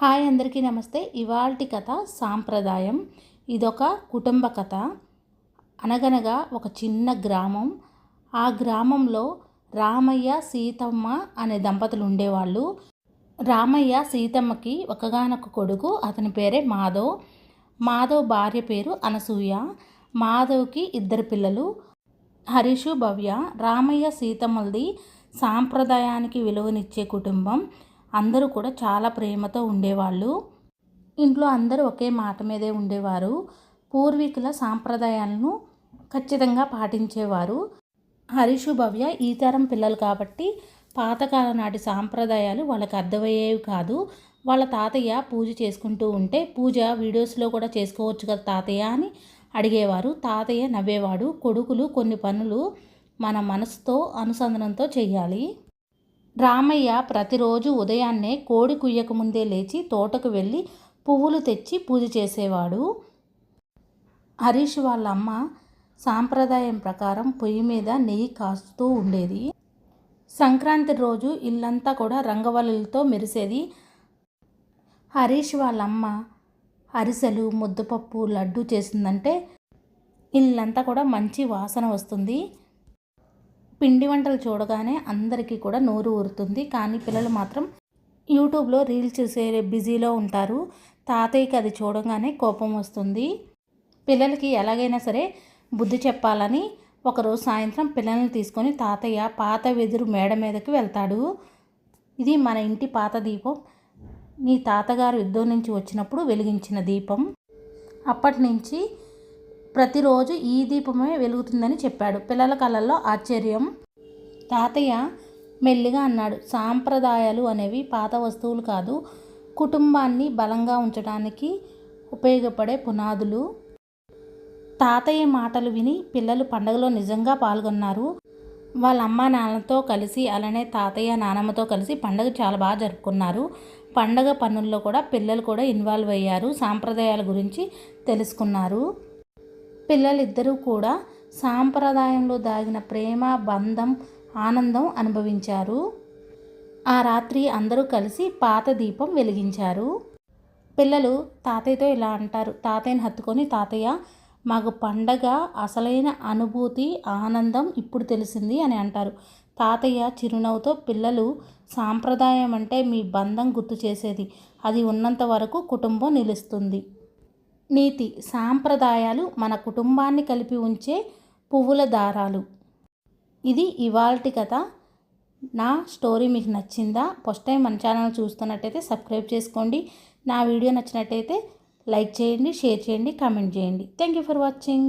Hi అందరికీ నమస్తే. ఇవాల్టి కథ సాంప్రదాయం. ఇదొక కుటుంబ కథ. అనగనగా ఒక చిన్న గ్రామం. ఆ గ్రామంలో రామయ్య సీతమ్మ అనే దంపతులు ఉండేవాళ్ళు రామయ్య సీతమ్మకి ఒకగానొక కొడుకు అతని పేరే మాధవ్. మాధవ్ భార్య పేరు అనసూయ. మాధవ్కి ఇద్దరు పిల్లలు. హరీషు భవ్య. రామయ్య సీతమ్మలది సాంప్రదాయానికి విలువనిచ్చే కుటుంబం. అందరూ కూడా చాలా ప్రేమతో ఉండేవాళ్ళు. ఇంట్లో అందరూ ఒకే మాట మీదే ఉండేవారు. పూర్వీకుల సాంప్రదాయాలను ఖచ్చితంగా పాటించేవారు. హరీషు భవ్య ఈ తరం పిల్లలు కాబట్టి పాతకాల నాటి సాంప్రదాయాలు వాళ్ళకి అర్థమయ్యేవి కాదు. వాళ్ళ తాతయ్య పూజ చేసుకుంటూ ఉంటే పూజ వీడియోస్లో కూడా చేసుకోవచ్చు కదా తాతయ్య అని అడిగేవారు. తాతయ్య నవ్వేవాడు. కొడుకులు కొన్ని పనులు మన మనసుతో అనుసంధానంతో చేయాలి రామయ్య ప్రతిరోజు ఉదయాన్నే కోడి కుయ్యక ముందే లేచి తోటకు వెళ్ళి పువ్వులు తెచ్చి పూజ చేసేవాడు. హరీష్ వాళ్ళ అమ్మ సాంప్రదాయం ప్రకారం పొయ్యి మీద నెయ్యి కాస్తూ ఉండేది. సంక్రాంతి రోజు ఇల్లంతా కూడా రంగవల్లులతో మెరిసేది. హరీష్ వాళ్ళ అమ్మ అరిసెలు ముద్దపప్పు లడ్డు చేసిందంటే ఇల్లంతా కూడా మంచి వాసన వస్తుంది. పిండి వంటలు చూడగానే అందరికీ కూడా నోరు ఊరుతుంది. కానీ పిల్లలు మాత్రం యూట్యూబ్లో రీల్స్ చూసే బిజీలో ఉంటారు. తాతయ్యకి అది చూడగానే కోపం వస్తుంది. పిల్లలకి ఎలాగైనా సరే బుద్ధి చెప్పాలని ఒకరోజు సాయంత్రం పిల్లల్ని తీసుకొని తాతయ్య పాత వెదురు మేడ మీదకి వెళ్తాడు. ఇది మన ఇంటి పాత దీపం. నీ తాతగారు యుద్ధం నుంచి వచ్చినప్పుడు వెలిగించిన దీపం. అప్పటి నుంచి ప్రతిరోజు ఈ దీపమే వెలుగుతుందని చెప్పాడు. పిల్లల కళల్లో ఆశ్చర్యం. తాతయ్య మెల్లిగా అన్నాడు. సాంప్రదాయాలు అనేవి పాత వస్తువులు కాదు. కుటుంబాన్ని బలంగా ఉంచడానికి ఉపయోగపడే పునాదులు. తాతయ్య మాటలు విని పిల్లలు పండగలో నిజంగా పాల్గొన్నారు. వాళ్ళ అమ్మ నాన్నతో కలిసి అలానే తాతయ్య నానమ్మతో కలిసి పండుగ చాలా బాగా జరుపుకున్నారు. పండగ పనుల్లో కూడా పిల్లలు కూడా ఇన్వాల్వ్ అయ్యారు. సాంప్రదాయాల గురించి తెలుసుకున్నారు. పిల్లలిద్దరూ కూడా సాంప్రదాయంలో దాగిన ప్రేమ బంధం ఆనందం అనుభవించారు. ఆ రాత్రి అందరూ కలిసి పాత దీపం వెలిగించారు. పిల్లలు తాతయ్యతో ఇలా అంటారు తాతయ్యని హత్తుకొని తాతయ్య మాకు పండగ అసలైన అనుభూతి ఆనందం ఇప్పుడు తెలిసింది అని అంటారు. తాతయ్య చిరునవ్వుతో పిల్లలు సాంప్రదాయం అంటే మీ బంధం గుర్తు చేసేది. అది ఉన్నంత వరకు కుటుంబం నిలుస్తుంది. నీతి సాంప్రదాయాలు మన కుటుంబాన్ని కలిపి ఉంచే పువ్వుల దారాలు. ఇది ఇవాల్టి కథ. నా స్టోరీ మీకు నచ్చిందా? ఫస్ట్ టైం మన ఛానల్ చూస్తున్నట్టయితే సబ్స్క్రైబ్ చేసుకోండి. నా వీడియో నచ్చినట్టయితే లైక్ చేయండి షేర్ చేయండి కామెంట్ చేయండి. Thank you for watching